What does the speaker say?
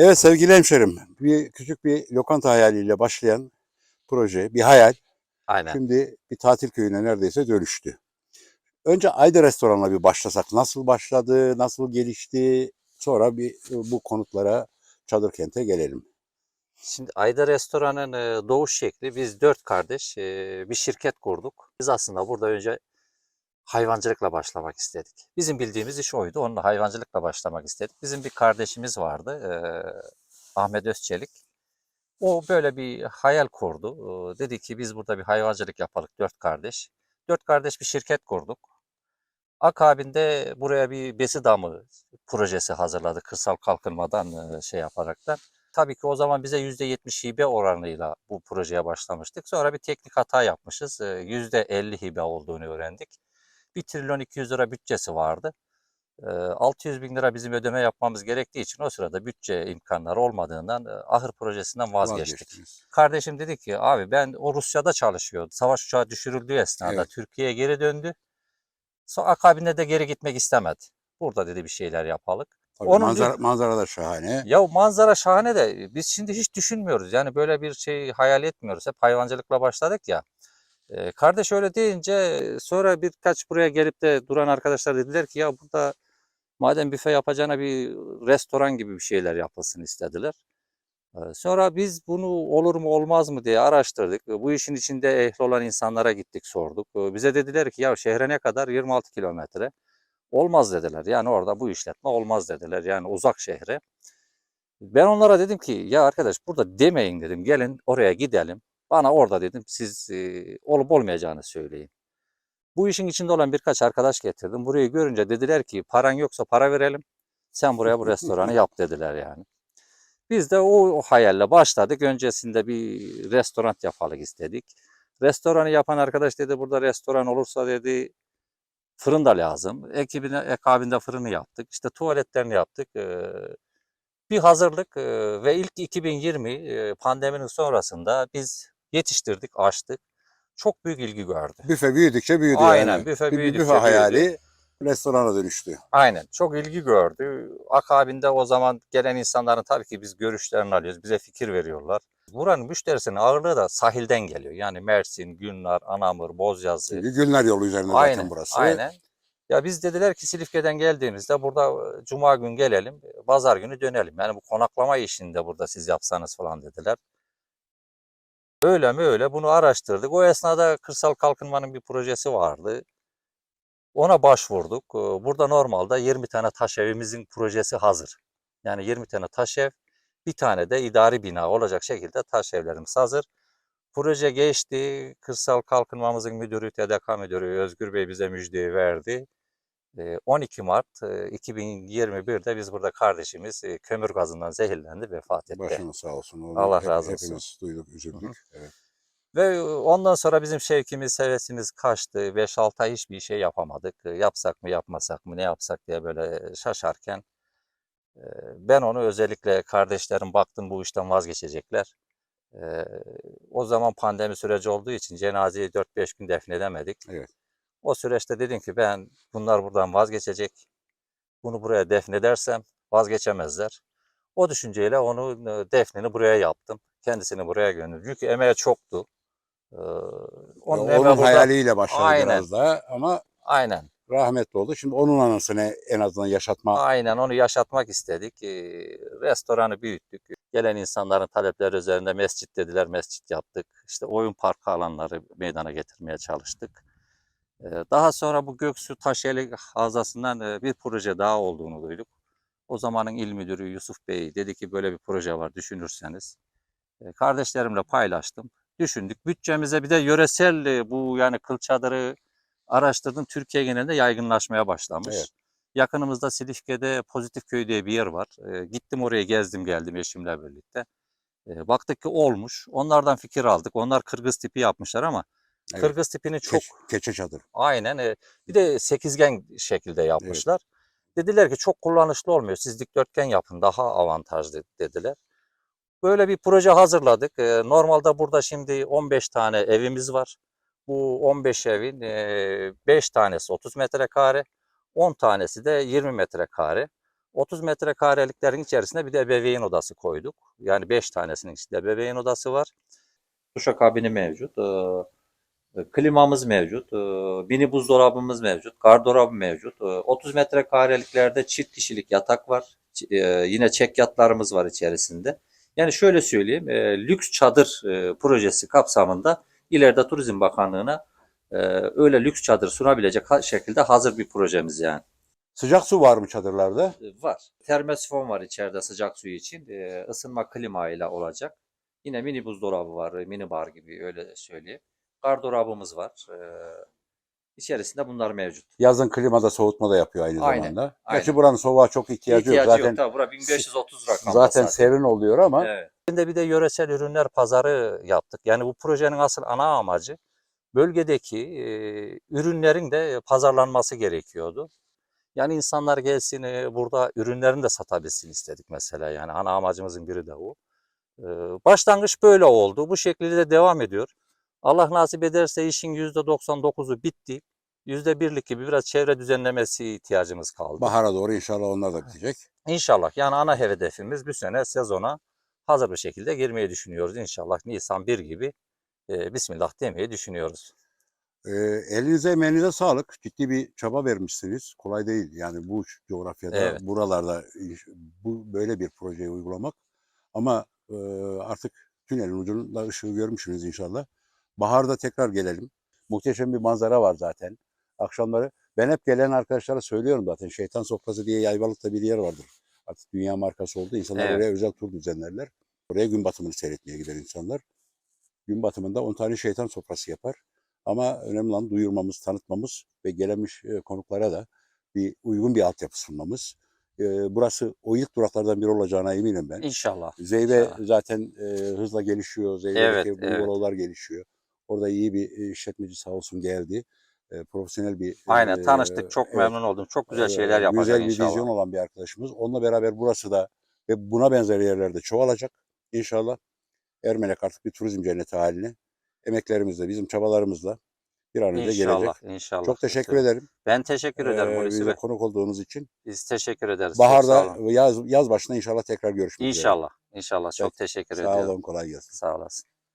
Evet sevgili hemşerim, bir küçük bir lokanta hayaliyle başlayan proje, bir hayal. Aynen. Şimdi bir tatil köyüne neredeyse dönüştü. Önce Ayda Restoran'la bir başlasak. Nasıl başladı, nasıl gelişti? Sonra bir bu konutlara, çadır kente gelelim. Şimdi Ayda Restoran'ın e, doğuş şekli biz dört kardeş e, bir şirket kurduk. Biz aslında burada önce hayvancılıkla başlamak istedik. Bizim bildiğimiz iş oydu. Onunla hayvancılıkla başlamak istedik. Bizim bir kardeşimiz vardı. e, Ahmet Özçelik. O böyle bir hayal kurdu. E, Dedi ki biz burada bir hayvancılık yapalım dört kardeş. Dört kardeş bir şirket kurduk. Akabinde buraya bir besi damı projesi hazırladı kırsal kalkınmadan şey yaparaktan. Tabii ki o zaman bize %70 hibe oranıyla bu projeye başlamıştık. Sonra bir teknik hata yapmışız. E, %50 hibe olduğunu öğrendik. 1 trilyon 200 lira bütçesi vardı. E, 600 bin lira bizim ödeme yapmamız gerektiği için o sırada bütçe imkanları olmadığından ahır projesinden vazgeçtik. Vazgeçtiniz. Kardeşim dedi ki abi ben o Rusya'da çalışıyordu. Savaş uçağı düşürüldüğü esnada Evet. Türkiye'ye geri döndü. Sonra akabinde de geri gitmek istemedi. Burada dedi bir şeyler yapalım. Tabii Onun manzara, diyor- manzara da şahane. Ya manzara şahane de biz şimdi hiç düşünmüyoruz. Yani böyle bir şey hayal etmiyoruz. Hep hayvancılıkla başladık ya. Ee, kardeş öyle deyince sonra birkaç buraya gelip de duran arkadaşlar dediler ki ya burada madem büfe yapacağına bir restoran gibi bir şeyler yapılsın istediler. Ee, Sonra biz bunu olur mu olmaz mı diye araştırdık. Bu işin içinde ehli olan insanlara gittik sorduk. Ee, Bize dediler ki ya şehre ne kadar? 26 kilometre. Olmaz dediler. Yani orada bu işletme olmaz dediler. Yani uzak şehre. Ben onlara dedim ki ya arkadaş burada demeyin dedim. Gelin oraya gidelim. Bana orada dedim siz e, olup olmayacağını söyleyin. Bu işin içinde olan birkaç arkadaş getirdim. Burayı görünce dediler ki paran yoksa para verelim. Sen buraya bu restoranı yap dediler yani. Biz de o, o hayalle başladık. Öncesinde bir restoran yapalım istedik. Restoranı yapan arkadaş dedi burada restoran olursa dedi fırın da lazım. Ekibine, ekabinde fırını yaptık. İşte tuvaletlerini yaptık. Ee, bir hazırlık e, ve ilk 2020 e, pandeminin sonrasında biz yetiştirdik, açtık. Çok büyük ilgi gördü. Büfe büyüdükçe büyüdü Aynen, yani. büfe Bir- büyüdükçe büfe hayali büyüdü. restorana dönüştü. Aynen. Çok ilgi gördü. Akabinde o zaman gelen insanların tabii ki biz görüşlerini alıyoruz. Bize fikir veriyorlar. Buranın müşterisinin ağırlığı da sahilden geliyor. Yani Mersin, Günlar, Anamur, Bozyazı. Çünkü Gülnar yolu üzerinde Aynen. zaten burası. Aynen. Ya biz dediler ki Silifke'den geldiğimizde burada e, cuma gün gelelim, e, pazar günü dönelim. Yani bu konaklama işini de burada siz yapsanız falan dediler. Öyle mi öyle bunu araştırdık. O esnada kırsal kalkınmanın bir projesi vardı. Ona başvurduk. Burada normalde 20 tane taş evimizin projesi hazır. Yani 20 tane taş ev, bir tane de idari bina olacak şekilde taş evlerimiz hazır. Proje geçti. Kırsal kalkınmamızın müdürü, TDK müdürü Özgür Bey bize müjdeyi verdi. Ee, 12 Mart e, 2021'de biz burada kardeşimiz kömür gazından zehirlendi, vefat etti. Başınız sağ olsun. Onu Allah hep- razı olsun. Hepimiz duyduk, üzüldük. Evet. Ve ondan sonra bizim şevkimiz, hevesimiz kaçtı. 5-6 ay hiçbir şey yapamadık. Yapsak mı, yapmasak mı, ne yapsak diye böyle şaşarken ben onu özellikle kardeşlerim baktım bu işten vazgeçecekler. O zaman pandemi süreci olduğu için cenazeyi 4-5 gün defnedemedik. Evet. O süreçte dedim ki ben bunlar buradan vazgeçecek. Bunu buraya defnedersem vazgeçemezler. O düşünceyle onu e, defnini buraya yaptım. Kendisini buraya gönderdim. Çünkü emeği çoktu. Ee, Onun, emeği burada- hayaliyle başladı Aynen. biraz daha ama Aynen. rahmetli oldu. Şimdi onun anısını en azından yaşatma Aynen onu yaşatmak istedik. Ee, restoranı büyüttük. Gelen insanların talepleri üzerinde mescit dediler, mescit yaptık. İşte oyun parkı alanları meydana getirmeye çalıştık. Daha sonra bu Göksu Taşeli Havzası'ndan bir proje daha olduğunu duyduk. O zamanın il müdürü Yusuf Bey dedi ki böyle bir proje var düşünürseniz. Kardeşlerimle paylaştım. Düşündük. Bütçemize bir de yöresel bu yani kıl çadırı araştırdım. Türkiye genelinde yaygınlaşmaya başlamış. Evet. Yakınımızda Silifke'de Pozitif Köy diye bir yer var. Gittim oraya gezdim geldim eşimle birlikte. Baktık ki olmuş. Onlardan fikir aldık. Onlar Kırgız tipi yapmışlar ama Evet. Kırgız tipini çok keç- keçe çadır. aynen e, bir de sekizgen şekilde yapmışlar. Dediler ki çok kullanışlı olmuyor. Siz dikdörtgen yapın daha avantajlı dediler. Böyle bir proje hazırladık. E, normalde burada şimdi 15 tane evimiz var. Bu 15 evin e, 5 tanesi 30 metrekare, 10 tanesi de 20 metrekare. 30 metrekareliklerin içerisinde bir de ebeveyn odası koyduk. Yani 5 tanesinin içinde ebeveyn odası var. Duşakabini mevcut. e, Klimamız mevcut. e, Mini buzdolabımız mevcut. Gardırop mevcut. e, 30 metrekareliklerde çift kişilik yatak var. E, Yine çek yatlarımız var içerisinde. Yani şöyle söyleyeyim. e, Lüks çadır e, projesi kapsamında ileride Turizm Bakanlığı'na öyle lüks çadır sunabilecek şekilde hazır bir projemiz yani. Sıcak su var mı çadırlarda? Var. Termosifon var içeride sıcak suyu için. Isınma klima ile olacak. Yine mini buzdolabı var, mini bar gibi öyle söyleyeyim. Gardırobumuz var. E, içerisinde bunlar mevcut. Yazın klimada soğutma da yapıyor aynı Aynen, zamanda. aynen. Gerçi buranın soğuğa çok ihtiyacı, İhtiyacı yok. Zaten yok. Tabii bura 1530 rakamda zaten serin oluyor ama Evet. Şimdi bir de yöresel ürünler pazarı yaptık. Yani bu projenin asıl ana amacı bölgedeki e, ürünlerin de pazarlanması gerekiyordu. Yani insanlar gelsin e, burada ürünlerini de satabilsin istedik mesela. Yani ana amacımızın biri de o. E, başlangıç böyle oldu. Bu şekilde de devam ediyor. Allah nasip ederse işin %99'u bitti. %1'lik gibi biraz çevre düzenlemesi ihtiyacımız kaldı. bahara doğru inşallah onlar da bitecek. İnşallah yani ana hedefimiz bu sene sezona hazır bir şekilde girmeyi düşünüyoruz. İnşallah Nisan 1 gibi e, Bismillah demeyi düşünüyoruz. Ee, elinize emeğinize sağlık. Ciddi bir çaba vermişsiniz. Kolay değil yani bu coğrafyada, Evet. buralarda bu böyle bir projeyi uygulamak. Ama e, artık tünelin ucunda ışığı görmüşsünüz inşallah. Baharda tekrar gelelim. Muhteşem bir manzara var zaten. Akşamları ben hep gelen arkadaşlara söylüyorum zaten. Şeytan Sofrası diye Yayvalık'ta bir yer vardır. Artık dünya markası oldu. İnsanlar Evet. oraya özel tur düzenlerler. Oraya gün batımını seyretmeye gider insanlar. Gün batımında 10 tane şeytan sofrası yapar. Ama önemli olan duyurmamız, tanıtmamız ve gelmiş e, konuklara da bir uygun bir altyapı sunmamız. E, burası o ilk duraklardan biri olacağına eminim ben. İnşallah. Zeyve İnşallah. zaten e, hızla gelişiyor. Zeyve'deki Evet, evet. bungalovlar gelişiyor. Orada iyi bir e, işletmeci sağ olsun geldi. E, profesyonel bir Aynen e, tanıştık. Çok evet, memnun oldum. Çok güzel e, şeyler yapacak Güzel bir inşallah. vizyon olan bir arkadaşımız. Onunla beraber burası da ve buna benzer yerlerde çoğalacak inşallah. Ermenek artık bir turizm cenneti haline. Emeklerimizle, bizim çabalarımızla bir an önce gelecek. İnşallah. İnşallah. Çok teşekkür ederim. Ben teşekkür ederim Ee, Hulusi Bey. konuk olduğunuz için. Biz teşekkür ederiz. Sağ Baharda, yaz, yaz başında inşallah tekrar görüşmek üzere. İnşallah. İnşallah. Çok teşekkür Sağ ediyorum. olun, kolay gelsin. Sağ olasın.